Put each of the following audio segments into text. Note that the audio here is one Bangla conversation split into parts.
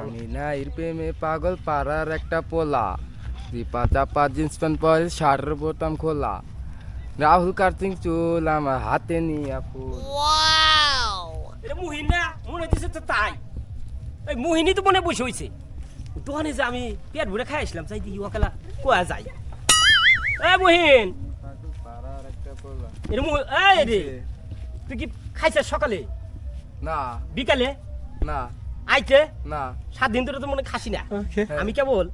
আমি নাইর প্রেমে পাগল পাড়ার একটা পোলা। দীপা চাপা জিন্স প্যান্ট পরে শার্টের বোতাম খোলা। রাহুল কার্তিক চুল আমার হাতে নিয়ে ফুল। এটা মুহিন না মনে হচ্ছে তো তাই। এই মুহিনী তো মনে বসে হয়েছে দোকানে যে আমি পেট ভরে খাই আসলাম চাই দিই ওকালা কোয়া যাই এ মুহিন! পাড়ার একটা পোলা এটা মুহ এই রে তুই কি খাইছিস সকালে? না। বিকালে? না। আইতে না। সাত দিন ধরে তো মনে খাসি না। আমি কেবল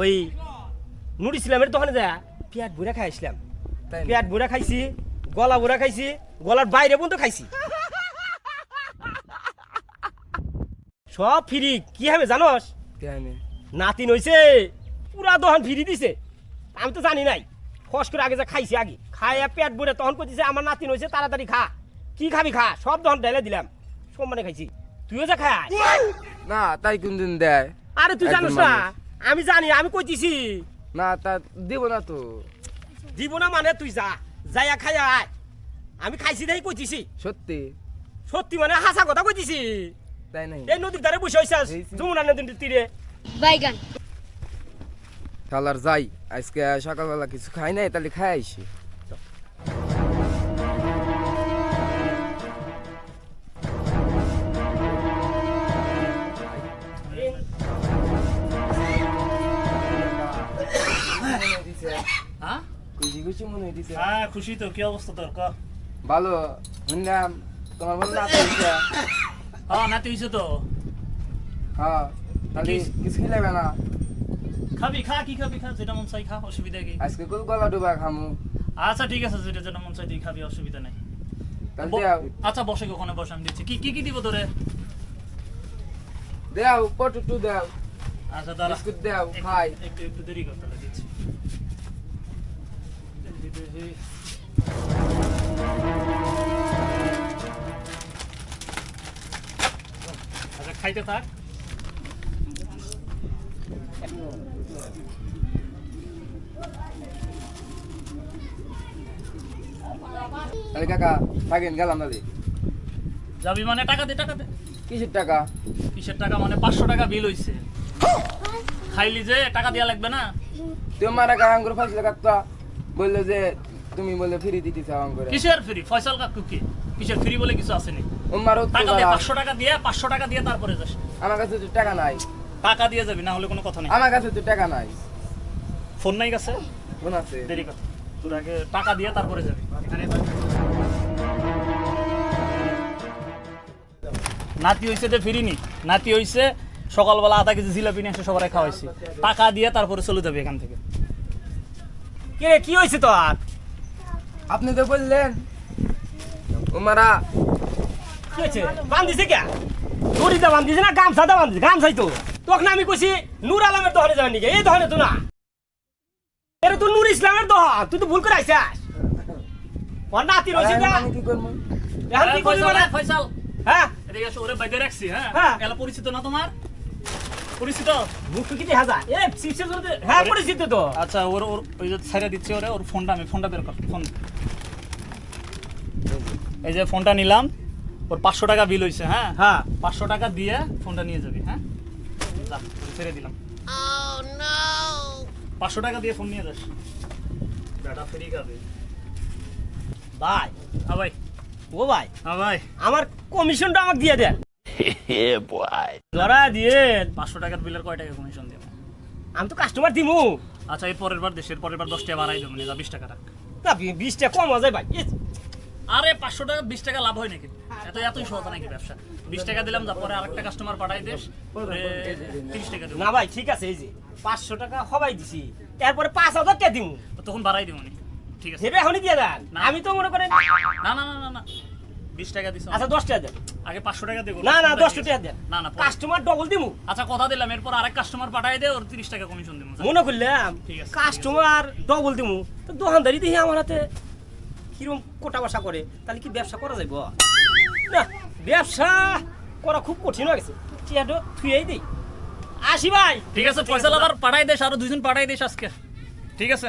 ওই নুর ইসলামের দোকানে যা পেট ভরে খাইছিলাম পেট ভরে খাইছি গলা ভরে খাইছি গলার বাইরে পর্যন্ত খাইছি। সব ফ্রি। কি হবে জানোস? নাতিন হইছে পুরা দহন ফিরি দিছে। আমি তো জানি নাই। ফস করে আগে যা খাইছি আগে। খাইয়া পেট ভরে তখন কইছে আমার নাতিন হইছে তাড়াতাড়ি খা। কি খাবি খা? সব দহন ঢেলে দিলাম। সমানে খাইছি। তুইও যা খায় না তাই কোন দিন দেয়। আরে তুই জানিস না আমি জানি আমি কইতেছি। না তা দিব না তো। দিব না মানে তুই যা যাইয়া খাইয়া আয়। আমি খাইছি দেই কইতেছি। সত্যি? সত্যি মানে হাসা কথা কইতেছি। তাই নাই এই নদীর ধারে বসে হইছাস হইছি। যমুনা নদীর তীরে। বাইগান। খালার যাই আজকে সকালবেলা কিছু খাই নাই তাহলে খাই আইসি। খুশি খুশি মনে হইতেছে। হ্যাঁ খুশি তো কি অবস্থা তোর? ক। ভালো শুনলাম তোমার বন্ধু নাচ হইছে। হ্যাঁ নাতি হইছে তো। হ্যাঁ তাহলে কিছু খিলাবে না? খাবি খা কি খাবি খা যেটা মন চাই খা অসুবিধা কি? আজকে কুল গলা ডুবা খামু? আচ্ছা ঠিক আছে যেটা যেটা মন চাই তুই খাবি অসুবিধা নাই। দেও। আচ্ছা বসে ওখানে বসে আমি দিচ্ছি। কি কি কি দিব তোরে? দেও পটুটু দেও। আচ্ছা দাঁড়া। বিস্কুট দেও খাই। একটু একটু দেরি কর তাহলে দিচ্ছি আচ্ছা খাইতে থাক। তাহলে কাকা থাকেন গেলাম দাদি যাবি মানে টাকা দে টাকা দে। কিসের টাকা? কিসের টাকা মানে পাঁচশো টাকা বিল হইছে। খাইলি যে টাকা দেওয়া লাগবে না? তোমার একা আঙ্গুর ফাঁসলে কাকা বলল যে তুমি বলে ফ্রি দিতে চাও আঙ্গুরে কিসের ফ্রি ফয়সাল কাকু কি? কিসের ফ্রি বলে কিছু আসেনি তোমার টাকা দিয়ে পাঁচশো টাকা দিয়ে পাঁচশো টাকা দিয়ে তারপরে যাস। আমার কাছে তো টাকা নাই। টাকা দিয়ে যাবি না হলে কোনো কথা নেই। আমার কাছে তো টাকা নাই। ফোন নাই কাছে? ফোন আছে। দেরি কথা। তোর আগে টাকা দিয়ে তারপরে যাবি। নাতি হইছে যে ফিরিনি। নাতি হইছে সকালবেলা আধা কেজি জিলাপি নিয়ে এসে সবাই খাওয়াইছি। টাকা দিয়ে তারপরে চলে যাবে এখান থেকে। কে কি হয়েছে তোর? আপনি তো বললেন। উমারা। কি হয়েছে? বান্ধিছে কে? দড়িতে বান্ধিছে না বান্ধিছে? গামছাই তো। তখন আমি কইছি নূর আলমের দহনে যাবেন নাকি? এই দহনে তো না। এটা তো নূর ইসলামের দহন। তুই তো ভুল করে আইসাস ওর নাতি রয়েছে না? কি করব? এখন কি করবি মানে? ফয়সাল। হ্যাঁ? এদিকে এসো, ওরে বাইরে রাখছি হ্যাঁ? হ্যাঁ। এলা পরিচিত না তোমার? পরিচিত? মুখ কি দেখা যায়? এ সিপসের জন্য হ্যাঁ পরিচিত তো। আচ্ছা ওর ওর ওই যে ছাইরা দিচ্ছে ওরে ওর ফোনটা আমি ফোনটা বের কর ফোন। এই যে ফোনটা নিলাম ওর পাঁচশো টাকা বিল হইছে হ্যাঁ? হ্যাঁ। পাঁচশো টাকা দিয়ে ফোনটা নিয়ে যাবি হ্যাঁ? ছেড়ে দিলাম। পাঁচশো টাকা দিয়ে ফোন নিয়ে যাস। বেটা ফ্রি খাবে। ভাই হ্যাঁ ভাই। ও ভাই। হ্যাঁ ভাই। আমার কমিশনটা আমাকে দিয়ে দেন ধরা দিয়ে পাঁচশো টাকার বিলের কয় টাকা কমিশন দেবো? আমি তো কাস্টমার দিমু। আচ্ছা এই পরের বার দেশের পরের বার দশ টাকা বাড়াই দেবো যা বিশ টাকা রাখ। না বিশটা কম যায় ভাই। আরে পাঁচশো টাকা বিশ টাকা লাভ হয় নাকি? এত এতই সহজ নাকি ব্যবসা? বিশ টাকা দিলাম যা আরেকটা কাস্টমার পাঠাই দিস তিরিশ টাকা দেবো। না ভাই ঠিক আছে এই যে পাঁচশো টাকা হবাই দিছি এরপরে পাঁচ হাজার কে দিমু? তখন বাড়াই দেবো ঠিক আছে। ভেবে এখনই দিয়ে দেন। না। আমি তো মনে করেন না না না না না। বিশ টাকা দিস আচ্ছা দশ টাকা দেন। আগে পাঁচশো টাকা দেবো না না দশ টাকা দেন। না না কাস্টমার ডবল দিমু। আচ্ছা কথা দিলাম এরপর আরেক কাস্টমার পাঠাই দে ওর তিরিশ টাকা কমিশন দেবো মনে করলাম ঠিক আছে, কাস্টমার ডবল দিমু। তো দোকানদারি দেখি আমার হাতে কিরম কোটা বসা করে। তাহলে কি ব্যবসা করা যাইব? না ব্যবসা করা খুব কঠিন হয়ে গেছে। চেয়ারটা থুয়েই দিই। আসি ভাই। ঠিক আছে পয়সা পাঠাই দিস আরও দুজন পাঠাই দিস আজকে। ঠিক আছে।